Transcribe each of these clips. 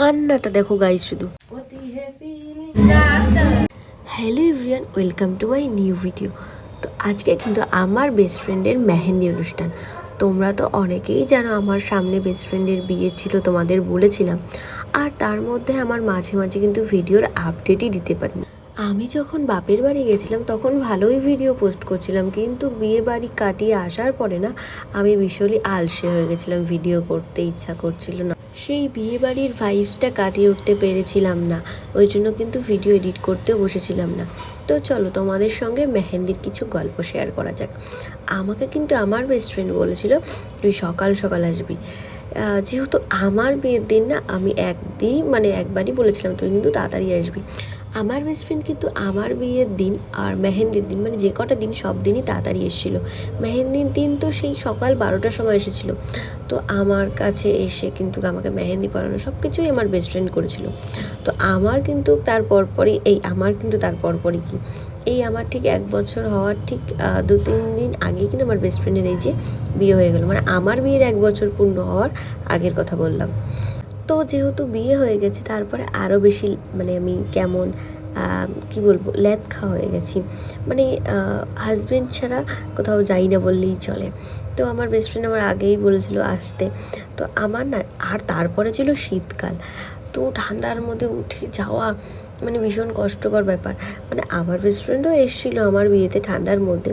কান্নাটা দেখো গাই শুধু। Hello everyone welcome to my new video তো আজকে কিন্তু আমার বেস্ট ফ্রেন্ডের মেহেন্দি অনুষ্ঠান। তোমরা তো অনেকেই জানো আমার সামনে বেস্ট ফ্রেন্ডের বিয়ে ছিল, তোমাদের বলেছিলাম। আর তার মধ্যে আমার মাঝে মাঝে কিন্তু ভিডিওর আপডেটই দিতে পারিনি। আমি যখন বাপের বাড়ি গেছিলাম, তখন ভালোই ভিডিও পোস্ট করছিলাম, কিন্তু বিয়ে বাড়ি কাটিয়ে আসার পরে না, আমি ভীষণই আলসে হয়ে গেছিলাম ভিডিও করতে ইচ্ছা করছিল না। সেই বিয়ে বাড়ির ভাইবসটা কাটিয়ে উঠতে পেরেছিলাম না। ওই জন্য কিন্তু ভিডিও এডিট করতেও বসেছিলাম না। তো চলো তোমাদের সঙ্গে মেহেন্দির কিছু গল্প শেয়ার করা যাক। আমাকে কিন্তু আমার বেস্ট ফ্রেন্ড বলেছিল, তুই সকাল সকাল আসবি। যেহেতু আমার বিয়ের দিন না, আমি একদিন মানে একবারই বলেছিলাম, তুই কিন্তু তাড়াতাড়ি আসবি। আমার বেস্ট ফ্রেন্ড কিন্তু আমার বিয়ের দিন আর মেহেন্দির দিন মানে যে কটা দিন সব দিনই তাড়াতাড়ি এসেছিল। মেহেন্দির দিন তো সেই সকাল বারোটার সময় এসেছিল। তো আমার কাছে এসে কিন্তু আমাকে মেহেন্দি পরানো সব কিছুই আমার বেস্ট ফ্রেন্ড করেছিল। তো আমার কিন্তু তার পরপরই, এই আমার কিন্তু তার পরপরই কি? এই আমার ঠিক এক বছর হওয়ার ঠিক দু তিন দিন আগেই কিন্তু আমার বেস্ট ফ্রেন্ডের এই যে বিয়ে হয়ে গেল। মানে আমার বিয়ের এক বছর পূর্ণ হওয়ার আগের কথা বললাম। তো যেহেতু বিয়ে হয়ে গেছে, তারপরে আরও বেশি মানে আমি কেমন কি বলব ল্যাথখা হয়ে গেছি। মানে হাজবেন্ড ছাড়া কোথাও যাই না বললেই চলে। তো আমার বেস্ট ফ্রেন্ড আমার আগেই বলেছিল আসতে। তো আমার না, আর তারপরে ছিল শীতকাল। তো ঠান্ডার মধ্যে উঠে যাওয়া মানে ভীষণ কষ্টকর ব্যাপার। মানে আমার বেস্ট ফ্রেন্ডও এসেছিল আমার বিয়েতে ঠান্ডার মধ্যে।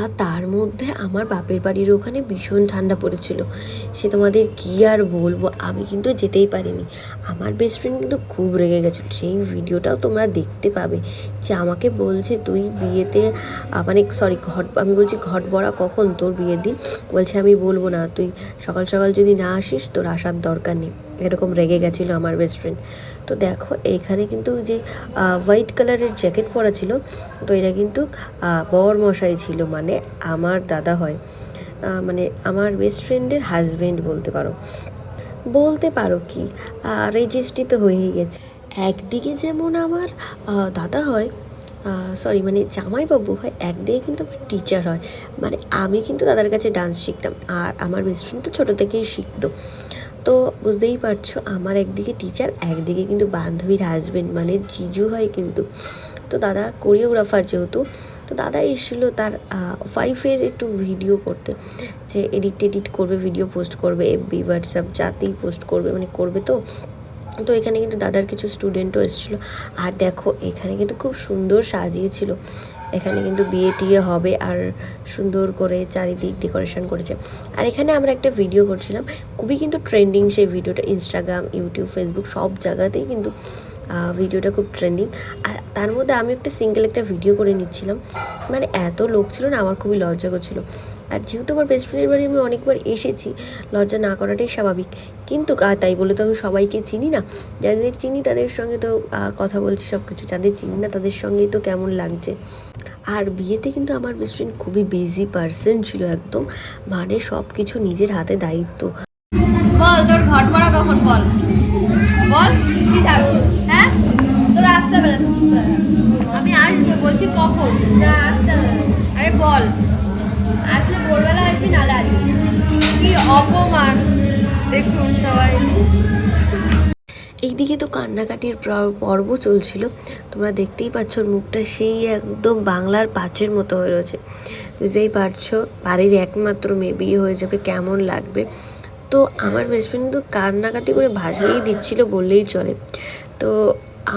আর তার মধ্যে আমার বাপের বাড়ির ওখানে ভীষণ ঠান্ডা পড়েছিল। সে তোমাদের কী আর বলব? আমি কিন্তু যেতেই পারিনি। আমার বেস্ট ফ্রেন্ড কিন্তু খুব রেগে গেছিল। সেই ভিডিওটাও তোমরা দেখতে পাবে যে আমাকে বলছে, তুই বিয়েতে মানে সরি ঘট, আমি বলছি ঘট বড়া কখন? তোর বিয়ের দিন? বলছে, আমি বলব না। তুই সকাল সকাল যদি না আসিস, তোর আসার দরকার নেই। এরকম রেগে গেছিল আমার বেস্ট ফ্রেন্ড তো দেখো এইখানে কিন্তু যে হোয়াইট কালারের জ্যাকেট পরা ছিল, তো এটা কিন্তু বর মশাই ছিল মানে আমার দাদা হয়। মানে আমার বেস্ট ফ্রেন্ডের হাজব্যান্ড বলতে পারো। বলতে পারো কি রেজিস্ট্রি তো হয়েই গেছে। একদিকে যেমন আমার দাদা হয় সরি মানে জামাইবাবু হয়, একদিকে কিন্তু আমার টিচার হয়। মানে আমি কিন্তু দাদার কাছে ডান্স শিখতাম, আর আমার বেস্ট ফ্রেন্ড তো ছোটো থেকেই শিখতো। তো বুঝতেই পারছ, আমার একদিকে টিচার একদিকে কিন্তু বান্ধবীর হাজবেন্ড মানে জিজু হয় কিন্তু। তো দাদা কোরিওগ্রাফার যেহেতু, তো দাদা এসেছিল তার ওয়াইফের একটু ভিডিও করতে। যে এডিট এডিট করবে ভিডিও পোস্ট করবে এফবি হোয়াটসঅ্যাপ যাতেই পোস্ট করবে মানে করবে তো। তো এখানে কিন্তু দাদার কিছু স্টুডেন্টও এসেছিল। আর দেখো, এখানে কিন্তু খুব সুন্দর সাজিয়েছিল। এখানে কিন্তু বিয়ে টিয়ে হবে আর সুন্দর করে চারিদিক ডেকোরেশন করেছে। আর এখানে আমরা একটা ভিডিও করছিলাম, খুবই কিন্তু ট্রেন্ডিং সেই ভিডিওটা ইনস্টাগ্রাম ইউটিউব ফেসবুক সব জায়গাতেই কিন্তু ভিডিওটা খুব ট্রেন্ডিং আর তার মধ্যে আমি একটা সিঙ্গেল একটা ভিডিও করে নিচ্ছিলাম। মানে এত লোক ছিল না, আমার খুবই লজ্জা করছিল আর যেহেতু আমার বেস্ট ফ্রেন্ডের বাড়ি আমি অনেকবার এসেছি, লজ্জা না করাটাই স্বাভাবিক। কিন্তু তাই বলে তো আমি সবাইকে চিনি না। যাদের চিনি তাদের সঙ্গে তো কথা বলছি সব কিছু যাদের চিনি না তাদের সঙ্গেই তো কেমন লাগছে। আর বিয়েতে কিন্তু আমার বেস্ট ফ্রেন্ড খুবই বিজি পার্সন ছিল একদম। মানে সব কিছু নিজের হাতে দায়িত্ব। বল, তোর ঘট পড়া কখন বল? বল হ্যাঁ? তোর আসতে বেলা আমি আসব, বলছি কখন? না, আসতে আরে বল, আসলে ভোরবেলা আসবি নালে আসবি কি অপমান। দেখুন সবাই। এইদিকে তো কান্নাকাটির পর্ব চলছিল। তোমরা দেখতেই পাচ্ছ মুখটা সেই একদম বাংলার পাঁচের মতো হয়ে রয়েছে। বুঝতেই পারছ, বাড়ির একমাত্র মেয়ে বিয়ে হয়ে যাবে, কেমন লাগবে? তো আমার বেস্ট ফ্রেন্ড কিন্তু কান্নাকাটি করে ভাসিয়েই দিচ্ছিল বললেই চলে। তো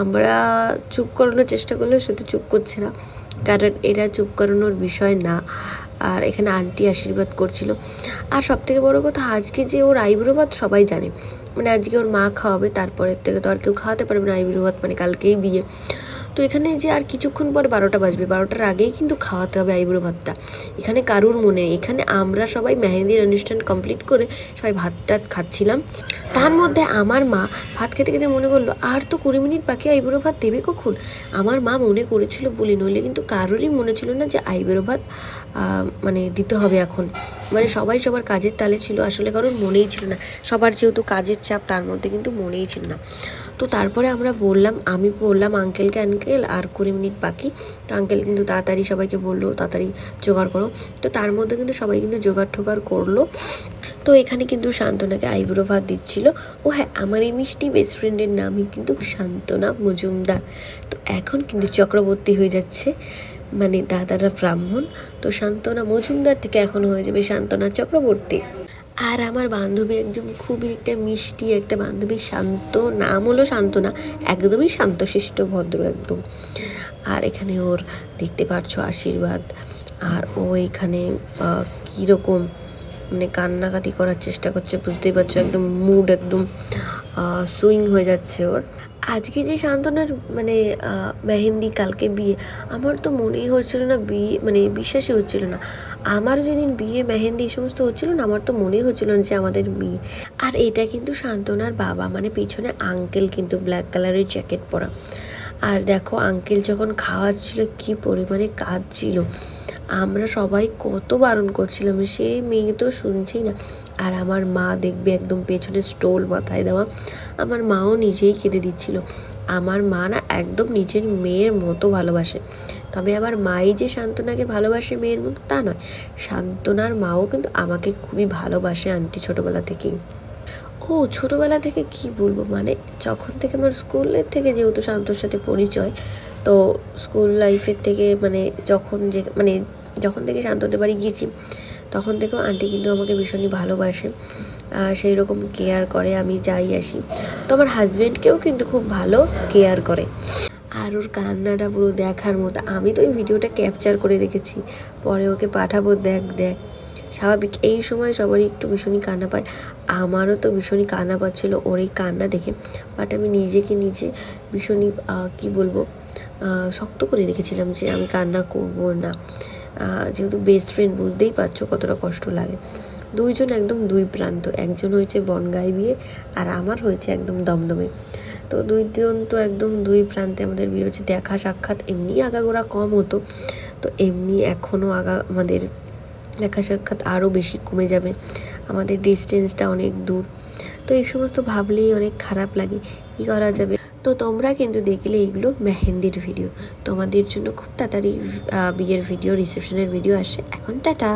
আমরা চুপ করানোর চেষ্টা করলেও সে তো চুপ করছে না। কারণ এটা চুপ করানোর বিষয় না। আর এখানে আন্টি আশীর্বাদ করছিল। আর সব থেকে বড়ো কথা, আজকে যে ওর আইব্রো ভাত সবাই জানে। মানে আজকে ওর মা খাওয়াবে, তারপরের থেকে তো আর কেউ খাওয়াতে পারবে না আইব্রো ভাত মানে কালকেই বিয়ে। তো এখানে যে আর কিছুক্ষণ পর বারোটা বাজবে, বারোটার আগেই কিন্তু খাওয়াতে হবে আইব্রো ভাতটা। এখানে কারুর মনে এখানে আমরা সবাই মেহেন্দির অনুষ্ঠান কমপ্লিট করে সবাই ভাত টাত খাচ্ছিলাম। তার মধ্যে আমার মা ভাত খেতে খেতে মনে করল, আর তো কুড়ি মিনিট বাকি আইব্রো ভাত দেবে কখন? আমার মা মনে করেছিল বলে, নইলে কিন্তু কারোরই মনে ছিল না যে আইব্রো ভাত মানে দিতে হবে এখন। মানে সবাই সবার কাজের তালে ছিল, আসলে কারোর মনেই ছিল না। সবার যেহেতু কাজের চাপ, তার মধ্যে কিন্তু মনেই ছিল না। তো তারপরে আমরা বললাম, আমি বললাম আঙ্কেলকে আঙ্কেল আর কুড়ি মিনিট বাকি। তো আঙ্কেল কিন্তু তাড়াতাড়ি সবাইকে বলল, তাড়াতাড়ি জোগাড় করো। তো তার মধ্যে কিন্তু সবাই কিন্তু জোগাড় ঠোগাড় করল। তো এখানে কিন্তু শান্তনাকে আইব্রো ভাত দিচ্ছিল। ও হ্যাঁ আমার এই মিষ্টি বেস্ট ফ্রেন্ডের নামই কিন্তু শান্তনা মজুমদার। তো এখন কিন্তু চক্রবর্তী হয়ে যাচ্ছে মানে দাদারা ব্রাহ্মণ। তো শান্তনা মজুমদার থেকে এখন হয়ে যাবে শান্তনা চক্রবর্তী। আর আমার বান্ধবী একজন খুবই একটা মিষ্টি, একটা বান্ধবী শান্ত, নাম হলো শান্তনা, একদমই শান্তশিষ্ট, ভদ্র একদম। আর এখানে ওর দেখতে পারছ আশীর্বাদ। আর ও এখানে কীরকম মানে কান্নাকাটি করার চেষ্টা করছে, বুঝতেই পারছ, একদম মুড একদম সুইং হয়ে যাচ্ছে ওর। আজকে যে সান্ত্বনার মানে মেহেন্দি কালকে বিয়ে, আমার তো মনেই হচ্ছিল না বিয়ে মানে বিশ্বাসই হচ্ছিল না। আমার যেদিন বিয়ে, মেহেন্দি এই সমস্ত হচ্ছিল না, আমার তো মনেই হচ্ছিল না যে আমাদের বিয়ে। আর এটা কিন্তু সান্ত্বনার বাবা মানে পিছনে আঙ্কেল কিন্তু ব্ল্যাক কালারের জ্যাকেট পরা। আর দেখো আঙ্কেল যখন খাওয়াচ্ছিল, কি পরিমাণে কাঁদছিল। আমরা সবাই কত বারণ করছিলাম সেই মেয়ে তো শুনছেই না। আর আমার মা দেখবে একদম পেছনে স্টোল মাথায় দেওয়া। আমার মাও নিজেই কেঁদে দিচ্ছিল। আমার মা না একদম নিজের মেয়ের মতো ভালোবাসে। তবে আবার মাই যে শান্তনাকে ভালোবাসে মেয়ের মতো, তা নয়। শান্তনার মাও কিন্তু আমাকে খুবই ভালোবাসে আন্টি ছোটোবেলা থেকেই। ও, ছোটোবেলা থেকে কি বলব মানে? যখন থেকে আমার স্কুলের থেকে যেহেতু শান্তর সাথে পরিচয়, তো স্কুল লাইফের থেকে মানে যখন যে মানে যখন থেকে শান্তদের বাড়ি গিয়েছি তখন থেকেও আন্টি কিন্তু আমাকে ভীষণই ভালোবাসে। সেই রকম কেয়ার করে, আমি যাই আসি। তো আমার হাজব্যান্ডকেও কিন্তু খুব ভালো কেয়ার করে। আর ওর কান্নাটা পুরো দেখার মতো। আমি তো ওই ভিডিওটা ক্যাপচার করে রেখেছি। পরে ওকে পাঠাবো, দেখ দেখ। স্বাভাবিক, এই সময় সবারই একটু ভীষণই কান্না পায়। আমারও তো ভীষণই কান্না পাচ্ছিল ওর এই কান্না দেখে বাট আমি নিজেকে নিজে ভীষণই কি বলব শক্ত করে রেখেছিলাম যে আমি কান্না করব না। যেহেতু বেস্ট ফ্রেন্ড বুঝতেই পারছ কতটা কষ্ট লাগে। দুইজন একদম দুই প্রান্ত, একজন হয়েছে বনগাই বিয়ে আর আমার হয়েছে একদম দমদমে। তো দুই জন তো একদম দুই প্রান্তে আমাদের বিয়ে হচ্ছে দেখা সাক্ষাৎ এমনি আগাগোড়া কম হতো। তো এমনি এখনও আগা, আমাদের দেখা সাক্ষাৎ আরও বেশি কমে যাবে। আমাদের ডিস্টেন্সটা অনেক দূর। তো এই সমস্ত ভাবলেই অনেক খারাপ লাগে। কি করা যাবে? তো তোমরা কিন্তু দেখলে এগুলো মেহেন্দির ভিডিও তোমাদের জন্য খুব তাড়াতাড়ি বিয়ের ভিডিও রিসেপশনের ভিডিও আসে। এখন টাটা!